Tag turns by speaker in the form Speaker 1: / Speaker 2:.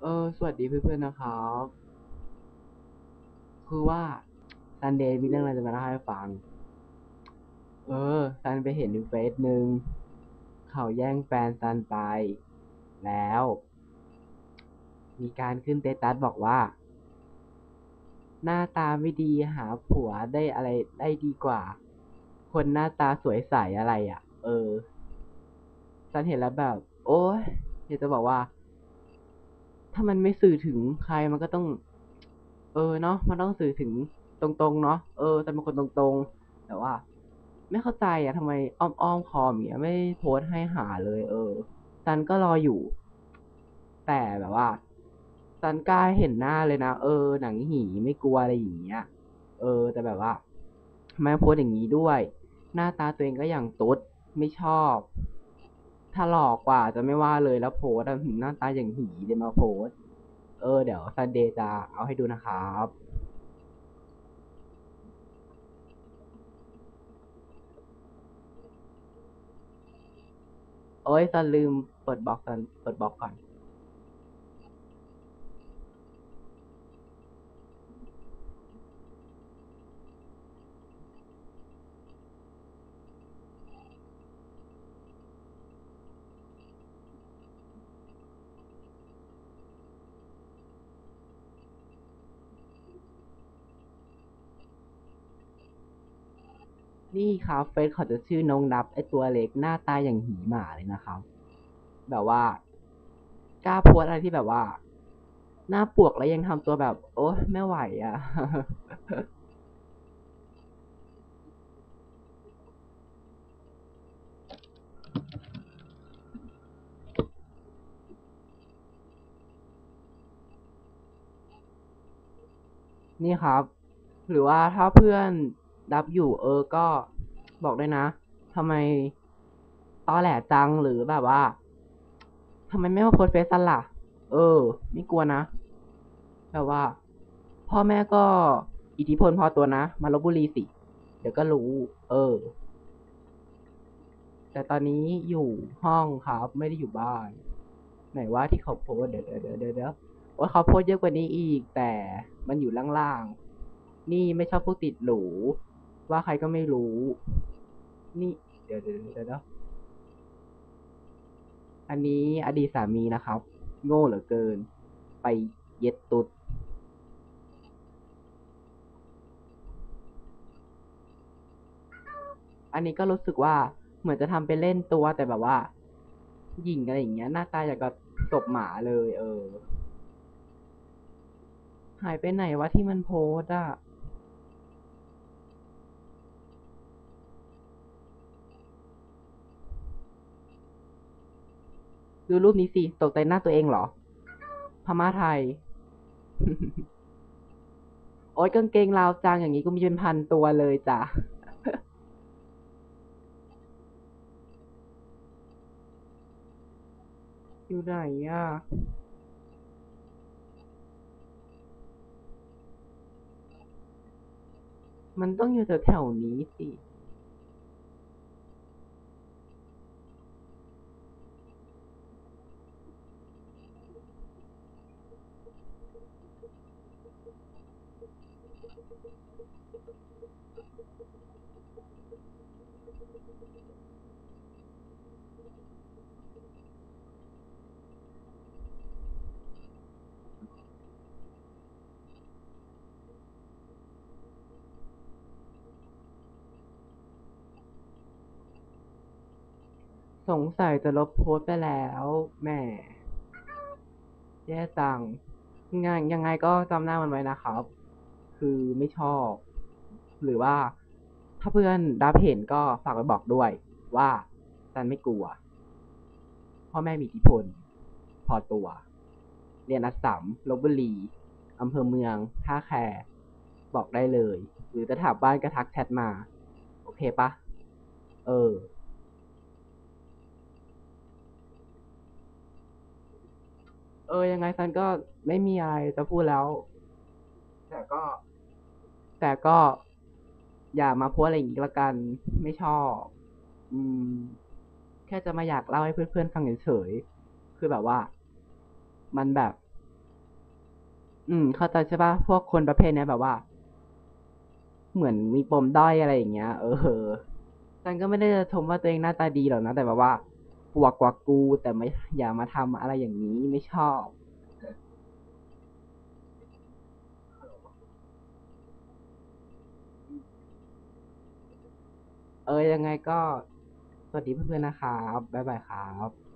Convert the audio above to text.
Speaker 1: เออ สวัสดีเพื่อนๆนะครับ คือว่าซันเดย์มีเรื่องอะไรจะมาเล่าให้ฟัง เออซันไปเห็นในเฟซหนึ่งเขาแย่งแฟนซันไป แล้ว มีการขึ้นเตตัสบอกว่า หน้าตาไม่ดีหาผัวได้อะไรได้ดีกว่า คนหน้าตาสวยใสอะไรอะ เออซันเห็นแล้วแบบ โอ้ยอยากจะบอกว่า ถ้ามันไม่สื่อถึงใครมันก็ต้อง เออเนาะมันต้องสื่อถึงตรงๆเนาะเออแต่เป็นคนตรงๆ แต่ว่า ไม่เข้าใจอะทำไมอ้อมๆคอมอย่างเงี้ยไม่โพสให้หาเลย เออซันก็รออยู่ แต่แบบว่าซันกล้าเห็นหน้าเลยนะเออ หนังหีไม่กลัวอะไรอย่างเงี้ย เออ แต่แบบว่าทำไมโพสอย่างนี้ด้วย หน้าตาตัวเองก็อย่างตุ๊ดไม่ชอบ ถ้าหลอกกว่าจะไม่ว่าเลยแล้วโพสต์อะหน้าตาอย่างหีเลยมาโพสต์เออเดี๋ยวซันเดย์จะเอาให้ดูนะครับโอ้ยซันลืมเปิดบล็อกซันเปิดบล็อกก่อน นี่ครับเฟซเขาจะชื่อน้องนับไอตัวเล็กหน้าตาอย่างหีหมาเลยนะครับ แบบว่า กล้าโพสอะไรที่แบบว่า หน้าปวกแล้วยังทำตัวแบบ โอ้ไม่ไหวอะ นี่ครับ หรือว่าถ้าเพื่อน รับอยู่เออก็บอกด้วยนะทำไมตอแหลจังหรือแบบว่าทำไมไม่มาโพสเฟซซันล่ะ เออ ไม่กลัวนะแบบว่า พ่อแม่ก็อิทธิพลพอตัวนะ มาลบบุรีสิ เดี๋ยวก็รู้ เออ แต่ตอนนี้อยู่ห้องครับ ไม่ได้อยู่บ้าน ไหนว่าที่เขาโพสเดี๋ยวเดี๋ยวเดี๋ยวเดี๋ยวเดี๋ยวโอ้เขาโพสเยอะกว่านี้อีก แต่มันอยู่ล่างๆ นี่ไม่ชอบพวกติดหรู ว่าใครก็ไม่รู้ นี่ เดี๋ยวเดี๋ยวเดี๋ยวอันนี้อดีตสามีนะครับ โง่เหลือเกิน ไปเย็ดตุดอันนี้ก็รู้สึกว่าเหมือนจะทำเป็นเล่นตัวแต่แบบว่าหญิงอะไรอย่างเงี้ย หน้าตาอย่างกับศพหมาเลย เออ หายไปไหนวะที่มันโพสอะ ดูรูปนี้สิ ตกใจหน้าตัวเองเหรอ พม่าไทย โอ๊ยกางเกงลาวจางอย่างนี้ก็มีเป็นพันตัวเลยจ้ะอยู่ไหนอะมันต้องอยู่แถวๆนี้สิ สงสัยจะลบโพสต์ไปแล้วแหม่แย่จังยังไงยังไงก็จำหน้ามันไว้นะครับ คือไม่ชอบ หรือว่าถ้าเพื่อนรับเห็นก็ฝากไปบอกด้วย ว่าซันไม่กลัวพ่อแม่มีอิทธิพล พอตัว เรียนอัสสัมลบบุรีอำเภอเมือง ท่าแคบอกได้เลย หรือจะถามบ้านก็ทักแชทมา โอเคปะ เออ เออ ยังไงซันก็ไม่มีอะไรจะพูดแล้ว แต่ก็อย่ามาโพสอะไรอย่างนี้ละกัน ไม่ชอบ อืม แค่จะมาอยากเล่าให้เพื่อนๆฟังเฉยๆ คือแบบว่า มันแบบ อืม เข้าใจใช่ปะพวกคนประเภทเนี้ยแบบว่า เหมือนมีปมด้อยอะไรอย่างเงี้ย เออฉันก็ไม่ได้จะชมว่าตัวเองหน้าตาดีหรอกนะ แต่แบบว่าปวกกว่ากูแต่ไม่อย่ามาทำอะไรอย่างนี้ไม่ชอบ เออยังไงก็สวัสดีเพื่อนๆนะครับบ๊ายบายครับ